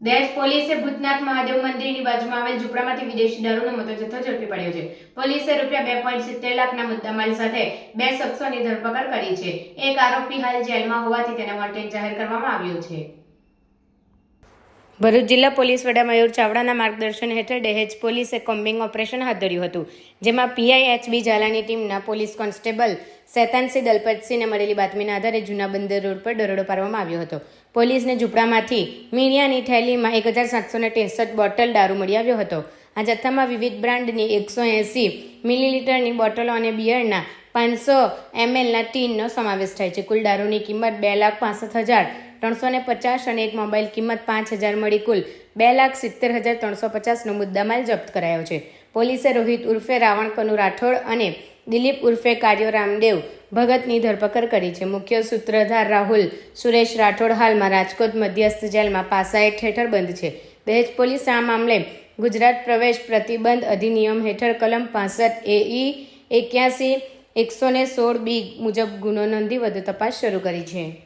દહેજ પોલીસે ભૂતનાથ મહાદેવ મંદિરની બાજુમાં આવેલ ઝૂંપડામાંથી વિદેશી દારૂનો મોટો જથ્થો ઝડપી પડ્યો છે. પોલીસે રૂપિયા બે પોઈન્ટ સિત્તેર લાખના મુદ્દામાલ સાથે બે શખ્સોની ધરપકડ કરી છે. એક આરોપી હાલ જેલમાં હોવાથી તેને વોન્ટેડ જાહેર કરવામાં આવ્યો છે. ભરૂચ જિલ્લા પોલીસ વડા મયુર ચાવડાના માર્ગદર્શન હેઠળ દહેજ પોલીસે કોમ્બિંગ ઓપરેશન હાથ ધર્યું હતું, જેમાં પીઆઈ એચબી ઝાલાની ટીમના પોલીસ કોન્સ્ટેબલ શેતાનસિંહ દલપતસિંહને મળેલી બાતમીના આધારે જૂના બંદર રોડ પર દરોડો પાડવામાં આવ્યો હતો. પોલીસને ઝૂંપડામાંથી મીણિયાની થેલીમાં એક હજાર સાતસો ને ત્રેસઠ બોટલ દારૂ મળી આવ્યો હતો. આ જથ્થામાં વિવિધ બ્રાન્ડની એકસો એંસી મિલીલીટરની બોટલો અને બિયરના પાંચસો એમએલના ટીનનો સમાવેશ થાય છે. કુલ દારૂની કિંમત બે લાખ પાસઠ હજાર ત્રણસો ને પચાસ અને એક મોબાઈલ કિંમત પાંચ હજાર મળી કુલ બે લાખ સિત્તેર હજાર ત્રણસો પચાસનો મુદ્દામાલ જપ્ત કરાયો છે. પોલીસે રોહિત ઉર્ફે રાવણ કનુ રાઠોડ અને દિલીપ ઉર્ફે કાર્યો રામદેવ ભગતની ધરપકડ કરી છે. મુખ્ય સૂત્રધાર રાહુલ, સુરેશ રાઠોડ હાલમાં રાજકોટ મધ્યસ્થ જેલમાં પાસાએટ હેઠળ બંધ છે. દહેજ પોલીસ આ મામલે ગુજરાત પ્રવેશ પ્રતિબંધ અધિનિયમ હેઠળ કલમ પાસઠ એઈ એક્યાસી એકસો સોળ બી મુજબ ગુનો નોંધી વધુ તપાસ શરૂ કરી છે.